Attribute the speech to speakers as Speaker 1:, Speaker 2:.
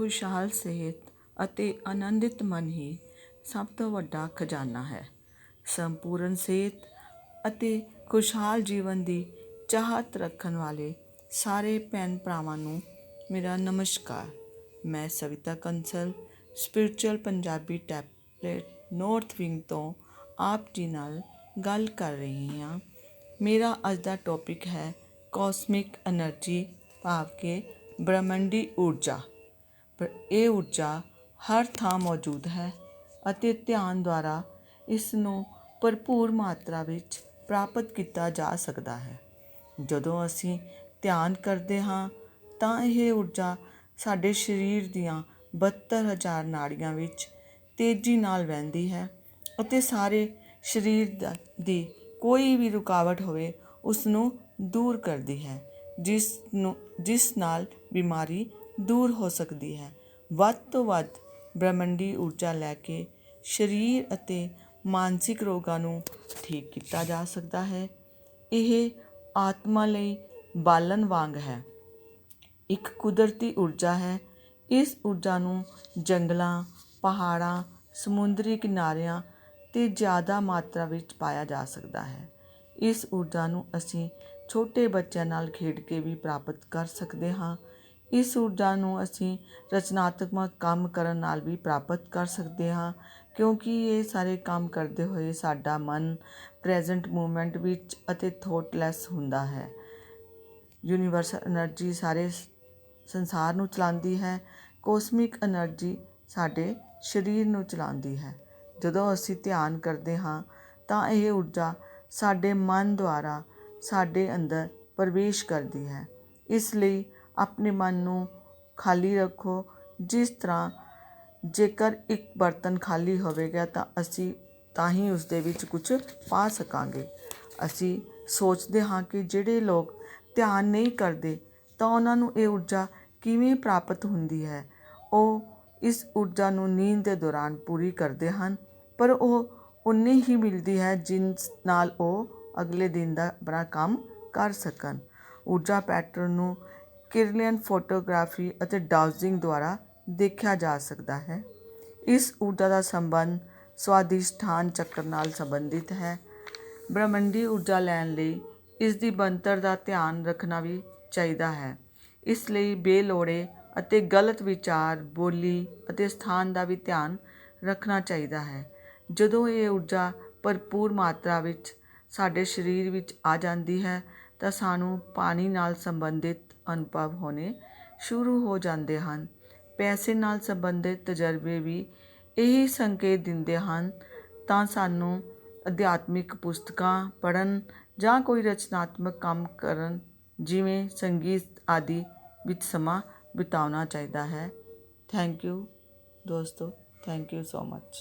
Speaker 1: ਖੁਸ਼ਹਾਲ ਸਿਹਤ ਅਤੇ ਆਨੰਦਿਤ ਮਨ ਹੀ ਸਭ ਤੋਂ ਵੱਡਾ ਖਜ਼ਾਨਾ ਹੈ। ਸੰਪੂਰਨ ਸਿਹਤ ਅਤੇ ਖੁਸ਼ਹਾਲ ਜੀਵਨ ਦੀ ਚਾਹਤ ਰੱਖਣ ਵਾਲੇ ਸਾਰੇ ਭੈਣ ਭਰਾਵਾਂ ਨੂੰ ਮੇਰਾ ਨਮਸਕਾਰ। ਮੈਂ Savita Kansal, spiritual Punjabi template north wing ਤੋਂ ਆਪ ਜੀ ਨਾਲ ਗੱਲ ਕਰ ਰਹੀ ਹਾਂ। ਮੇਰਾ ਅੱਜ ਦਾ ਟੌਪਿਕ ਹੈ ਕੋਸਮਿਕ એનર્ਜੀ ਭਾਵ ਕਿ ਬ੍ਰਹਮੰਡੀ ਊਰਜਾ। ਇਹ ਊਰਜਾ ਹਰ ਥਾਂ ਮੌਜੂਦ ਹੈ ਅਤੇ ਧਿਆਨ ਦੁਆਰਾ ਇਸ ਨੂੰ ਭਰਪੂਰ ਮਾਤਰਾ ਵਿੱਚ ਪ੍ਰਾਪਤ ਕੀਤਾ ਜਾ ਸਕਦਾ ਹੈ। ਜਦੋਂ ਅਸੀਂ ਧਿਆਨ ਕਰਦੇ ਹਾਂ, ਤਾਂ ਇਹ ਊਰਜਾ ਸਾਡੇ ਸਰੀਰ ਦੀਆਂ 72000 ਨਾੜੀਆਂ ਵਿੱਚ ਤੇਜ਼ੀ ਨਾਲ ਵਹਿੰਦੀ ਹੈ ਅਤੇ ਸਾਰੇ ਸਰੀਰ ਦਾ, ਦੀ ਕੋਈ ਵੀ ਰੁਕਾਵਟ ਹੋਵੇ, ਉਸ ਨੂੰ ਦੂਰ ਕਰਦੀ ਹੈ, ਜਿਸ ਨੂੰ, ਜਿਸ ਨਾਲ ਬਿਮਾਰੀ ਦੂਰ ਹੋ ਸਕਦੀ ਹੈ। ਵੱਧ ਤੋਂ ਵੱਧ ਬ੍ਰਹਿਮੰਡੀ ਊਰਜਾ ਲੈ ਕੇ ਸਰੀਰ ਅਤੇ ਮਾਨਸਿਕ ਰੋਗਾਂ ਨੂੰ ਠੀਕ ਕੀਤਾ ਜਾ ਸਕਦਾ ਹੈ। ਇਹ ਆਤਮਾ ਲਈ ਬਾਲਣ ਵਾਂਗ ਹੈ। ਇੱਕ ਕੁਦਰਤੀ ਊਰਜਾ ਹੈ। ਇਸ ਊਰਜਾ ਨੂੰ ਜੰਗਲਾਂ, ਪਹਾੜਾਂ, ਸਮੁੰਦਰੀ ਕਿਨਾਰਿਆਂ ਤੇ ਜ਼ਿਆਦਾ ਮਾਤਰਾ ਵਿੱਚ ਪਾਇਆ ਜਾ ਸਕਦਾ ਹੈ। ਇਸ ਊਰਜਾ ਨੂੰ ਅਸੀਂ ਛੋਟੇ ਬੱਚਿਆਂ ਨਾਲ ਖੇਡ ਕੇ ਵੀ ਪ੍ਰਾਪਤ ਕਰ ਸਕਦੇ ਹਾਂ। ਇਸ ਊਰਜਾ ਨੂੰ ਅਸੀਂ ਰਚਨਾਤਮਕ ਕੰਮ ਕਰਨ ਨਾਲ ਵੀ ਪ੍ਰਾਪਤ ਕਰ ਸਕਦੇ ਹਾਂ, ਕਿਉਂਕਿ ਇਹ ਸਾਰੇ ਕੰਮ ਕਰਦੇ ਹੋਏ ਸਾਡਾ ਮਨ ਪ੍ਰੈਜੈਂਟ ਮੂਮੈਂਟ ਵਿੱਚ ਅਤੇ ਥੋਟਲੈਸ ਹੁੰਦਾ ਹੈ। ਯੂਨੀਵਰਸ એનર્ਜੀ ਸਾਰੇ ਸੰਸਾਰ ਨੂੰ ਚਲਾਉਂਦੀ ਹੈ, ਕੋਸਮਿਕ એનર્ਜੀ ਸਾਡੇ ਸਰੀਰ ਨੂੰ ਚਲਾਉਂਦੀ ਹੈ। ਜਦੋਂ ਅਸੀਂ ਧਿਆਨ ਕਰਦੇ ਹਾਂ, ਤਾਂ ਇਹ ਊਰਜਾ ਸਾਡੇ ਮਨ ਦੁਆਰਾ ਸਾਡੇ ਅੰਦਰ ਪ੍ਰਵੇਸ਼ ਕਰਦੀ ਹੈ। ਇਸ ਲਈ ਆਪਣੇ ਮਨ ਨੂੰ ਖਾਲੀ ਰੱਖੋ। ਜਿਸ ਤਰ੍ਹਾਂ ਜੇਕਰ ਇੱਕ ਬਰਤਨ ਖਾਲੀ ਹੋਵੇਗਾ ਤਾਂ ਅਸੀਂ ਤਾਂ ਹੀ ਉਸ ਦੇ ਵਿੱਚ ਕੁਝ ਪਾ ਸਕਾਂਗੇ। ਅਸੀਂ ਸੋਚਦੇ ਹਾਂ ਕਿ ਜਿਹੜੇ ਲੋਕ ਧਿਆਨ ਨਹੀਂ ਕਰਦੇ ਤਾਂ ਉਹਨਾਂ ਨੂੰ ਇਹ ਊਰਜਾ ਕਿਵੇਂ ਪ੍ਰਾਪਤ ਹੁੰਦੀ ਹੈ। ਉਹ ਇਸ ਊਰਜਾ ਨੂੰ ਨੀਂਦ ਦੇ ਦੌਰਾਨ ਪੂਰੀ ਕਰਦੇ ਹਨ, ਪਰ ਉਹ ਉਨੀ ਹੀ ਮਿਲਦੀ ਹੈ ਜਿਸ ਨਾਲ ਉਹ ਅਗਲੇ ਦਿਨ ਦਾ ਆਪਣਾ ਕੰਮ ਕਰ ਸਕਣ। ਊਰਜਾ ਪੈਟਰਨ ਨੂੰ ਕਿਰਲੀਅਨ ਫੋਟੋਗ੍ਰਾਫੀ ਅਤੇ ਡਾਊਜ਼ਿੰਗ ਦੁਆਰਾ ਦੇਖਿਆ ਜਾ ਸਕਦਾ ਹੈ। ਇਸ ਊਰਜਾ ਦਾ ਸੰਬੰਧ ਸਵਾਦਿਸ਼ਠਾਨ ਚੱਕਰ ਨਾਲ ਸੰਬੰਧਿਤ ਹੈ। ਬ੍ਰਹਮੰਡੀ ਊਰਜਾ ਲੈਣ ਲਈ ਇਸ ਦੀ ਬਣਤਰ ਦਾ ਧਿਆਨ ਰੱਖਣਾ ਵੀ ਚਾਹੀਦਾ ਹੈ। ਇਸ ਲਈ ਬੇਲੋੜੇ ਅਤੇ ਗਲਤ ਵਿਚਾਰ, ਬੋਲੀ ਅਤੇ ਸਥਾਨ ਦਾ ਵੀ ਧਿਆਨ ਰੱਖਣਾ ਚਾਹੀਦਾ ਹੈ। ਜਦੋਂ ਇਹ ਊਰਜਾ ਭਰਪੂਰ ਮਾਤਰਾ ਵਿੱਚ ਸਾਡੇ ਸਰੀਰ ਵਿੱਚ ਆ ਜਾਂਦੀ ਹੈ ਤਾਂ ਸਾਨੂੰ ਪਾਣੀ ਨਾਲ ਸੰਬੰਧਿਤ ਅਨੁਭਵ ਹੋਣੇ ਸ਼ੁਰੂ ਹੋ ਜਾਂਦੇ ਹਨ। ਪੈਸੇ ਨਾਲ ਸੰਬੰਧਿਤ ਤਜਰਬੇ ਵੀ ਇਹੀ ਸੰਕੇਤ ਦਿੰਦੇ ਹਨ। ਤਾਂ ਸਾਨੂੰ ਅਧਿਆਤਮਿਕ ਪੁਸਤਕਾਂ ਪੜ੍ਹਨ ਜਾਂ ਕੋਈ ਰਚਨਾਤਮਕ ਕੰਮ ਕਰਨ, ਜਿਵੇਂ ਸੰਗੀਤ ਆਦਿ ਵਿੱਚ ਸਮਾਂ ਬਿਤਾਉਣਾ ਚਾਹੀਦਾ ਹੈ। ਥੈਂਕ ਯੂ ਦੋਸਤੋ, ਥੈਂਕ ਯੂ ਸੋ ਮੱਚ।